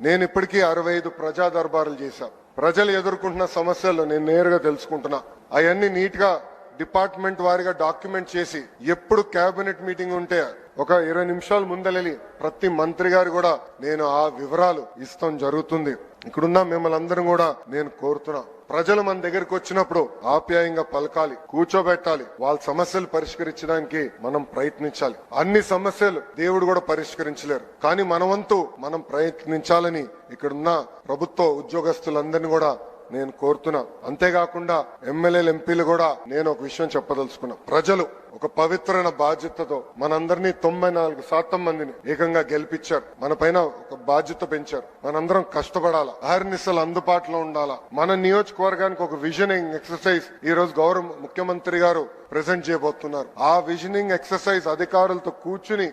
నేను ఇప్పటికీ అరవై ఐదు ప్రజా దర్బారులు చేశా ప్రజలు ఎదుర్కొంటున్న సమస్యలు నేను నేరుగా తెలుసుకుంటున్నా. అవన్నీ నీట్గా డిపార్ట్మెంట్ వారిగా డాక్యుమెంట్ చేసి ఎప్పుడు కేబినెట్ మీటింగ్ ఉంటే ఒక ఇరవై నిమిషాలు ముందలెళ్ళి ప్రతి మంత్రి గారు కూడా నేను ఆ వివరాలు ఇస్తాం జరుగుతుంది. ఇక్కడున్న మిమ్మల్ని అందరం కూడా నేను కోరుతున్నా. ప్రజలు మన దగ్గరకు వచ్చినప్పుడు ఆప్యాయంగా పలకాలి కూర్చోబెట్టాలి. వాళ్ళ సమస్యలు పరిష్కరించడానికి మనం ప్రయత్నించాలి. అన్ని సమస్యలు దేవుడు కూడా పరిష్కరించలేరు. కానీ మనవంతు మనం ప్రయత్నించాలని ఇక్కడున్న ప్రభుత్వ ఉద్యోగస్తులందరినీ కూడా నేను కోరుతున్నా. అంతేకాకుండా ఎమ్మెల్యేలు ఎంపీలు కూడా నేను ఒక విషయం చెప్పదలుచుకున్నా. ప్రజలు ఒక పవిత్రమైన బాధ్యతతో మనందరినీ తొంభై నాలుగు శాతం మందిని ఏకంగా గెలిపించారు. మన పైన ఒక బాధ్యత పెంచారు. మనందరం కష్టపడాలా? అహర్నిశలు అందుబాటులో ఉండాలా? మన నియోజకవర్గానికి ఒక విజనింగ్ ఎక్సర్సైజ్ ఈ రోజు గౌరవ ముఖ్యమంత్రి గారు ప్రెజెంట్ చేయబోతున్నారు. ఆ విజనింగ్ ఎక్సర్సైజ్ అధికారులతో కూర్చుని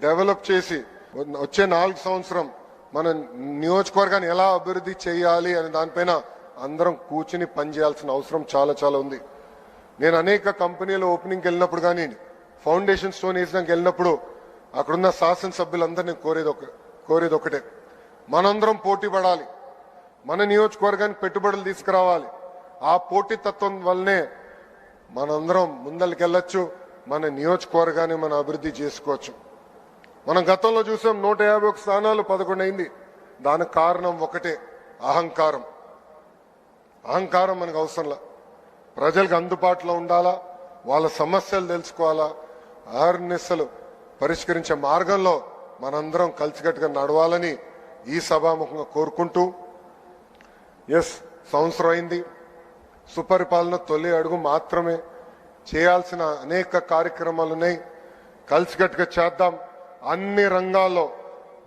డెవలప్ చేసి వచ్చే నాలుగు సంవత్సరం మన నియోజకవర్గాన్ని ఎలా అభివృద్ధి చేయాలి అనే దానిపైన అందరం కూర్చుని పనిచేయాల్సిన అవసరం చాలా చాలా ఉంది. నేను అనేక కంపెనీల ఓపెనింగ్కి వెళ్ళినప్పుడు కానీ ఫౌండేషన్ స్టోన్ వేసినాక వెళ్ళినప్పుడు అక్కడున్న శాసనసభ్యులందరినీ కోరేది ఒక కోరేది ఒకటే. మనందరం పోటీ పడాలి. మన నియోజకవర్గానికి పెట్టుబడులు తీసుకురావాలి. ఆ పోటీతత్వం వల్లనే మనందరం ముందరికెళ్ళొచ్చు మన నియోజకవర్గాన్ని మనం అభివృద్ధి చేసుకోవచ్చు. మనం గతంలో చూసాం నూట యాభై ఒక స్థానాలు పదకొండు అయింది. దానికి కారణం ఒకటే అహంకారం. అహంకారం మనకు అవసరంలా. ప్రజలకు అందుబాటులో ఉండాలా? వాళ్ళ సమస్యలు తెలుసుకోవాలా? ఆర్నిస్సలు పరిష్కరించే మార్గంలో మనందరం కలిసికట్టుగా నడవాలని ఈ సభాముఖంగా కోరుకుంటూ ఎస్ సంవత్సరం అయింది. సుపరిపాలన తొలి అడుగు మాత్రమే. చేయాల్సిన అనేక కార్యక్రమాలు ఉన్నాయి కలిసికట్టుగా చేద్దాం. అన్ని రంగాల్లో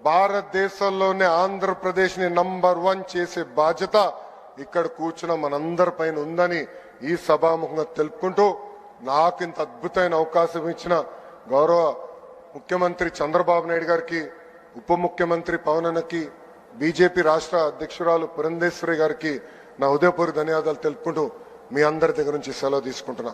భారతదేశంలోనే ఆంధ్రప్రదేశ్ని నంబర్ వన్ చేసే బాధ్యత ఇక్కడ కూర్చున్న మనందరి పైన ఉందని ఈ సభాముఖంగా తెలుపుకుంటూ నాకు ఇంత అద్భుతమైన అవకాశం ఇచ్చిన గౌరవ ముఖ్యమంత్రి చంద్రబాబు నాయుడు గారికి ఉప ముఖ్యమంత్రి పవనన్నకి బీజేపీ రాష్ట్ర అధ్యక్షురాలు పురంధేశ్వరి గారికి నా ఉదయపూర్ ధన్యవాదాలు తెలుపుకుంటూ మీ అందరి దగ్గర నుంచి సెలవు తీసుకుంటున్నా.